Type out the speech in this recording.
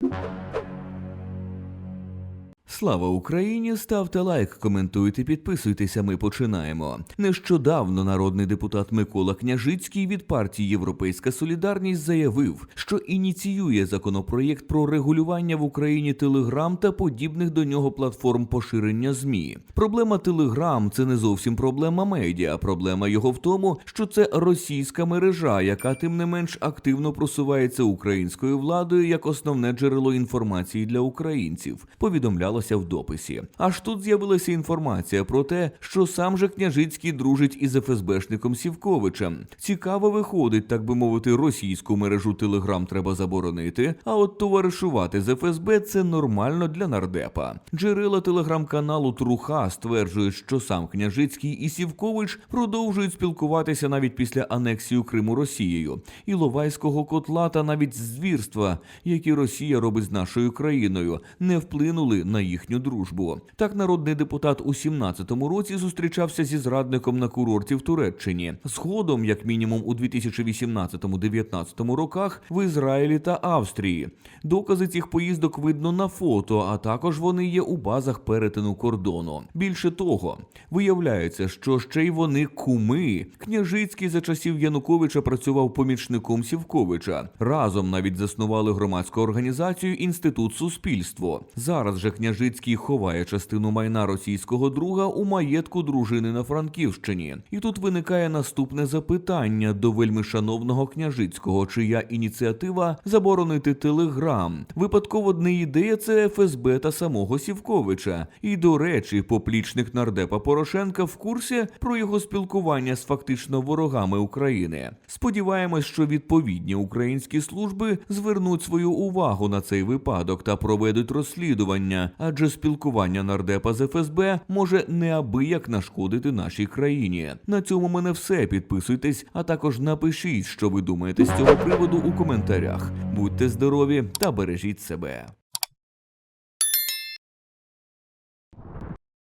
you Слава Україні! Ставте лайк, коментуйте, підписуйтеся. Ми починаємо. Нещодавно народний депутат Микола Княжицький від партії Європейська Солідарність заявив, що ініціює законопроєкт про регулювання в Україні Телеграм та подібних до нього платформ поширення ЗМІ. Проблема Телеграм це не зовсім проблема медіа. Проблема його в тому, що це російська мережа, яка тим не менш активно просувається українською владою як основне джерело інформації для українців. Повідомлялося в дописі. Аж тут з'явилася інформація про те, що сам же Княжицький дружить із ФСБшником Сівковичем. Цікаво виходить, так би мовити, російську мережу Телеграм треба заборонити. А от товаришувати з ФСБ це нормально для нардепа. Джерела телеграм-каналу Труха стверджують, що сам Княжицький і Сівкович продовжують спілкуватися навіть після анексії Криму Росією, Іловайського котла та навіть звірства, які Росія робить з нашою країною, не вплинули на їхню дружбу. Так народний депутат у 17-му році зустрічався зі зрадником на курорті в Туреччині. Згодом, як мінімум, у 2018-19 роках в Ізраїлі та Австрії. Докази цих поїздок видно на фото, а також вони є у базах перетину кордону. Більше того, виявляється, що ще й вони куми. Княжицький за часів Януковича працював помічником Сівковича. Разом навіть заснували громадську організацію Інститут суспільство. Зараз же Княжицький ховає частину майна російського друга у маєтку дружини на Франківщині. І тут виникає наступне запитання до вельми шановного княжицького, чия ініціатива заборонити телеграм. Випадково не ідея це ФСБ та самого Сівковича. І до речі, поплічник нардепа Порошенка в курсі про його спілкування з фактично ворогами України. Сподіваємось, що відповідні українські служби звернуть свою увагу на цей випадок та проведуть розслідування, адже спілкування нардепа з ФСБ може неабияк нашкодити нашій країні. На цьому мене все. Підписуйтесь, а також напишіть, що ви думаєте з цього приводу у коментарях. Будьте здорові та бережіть себе.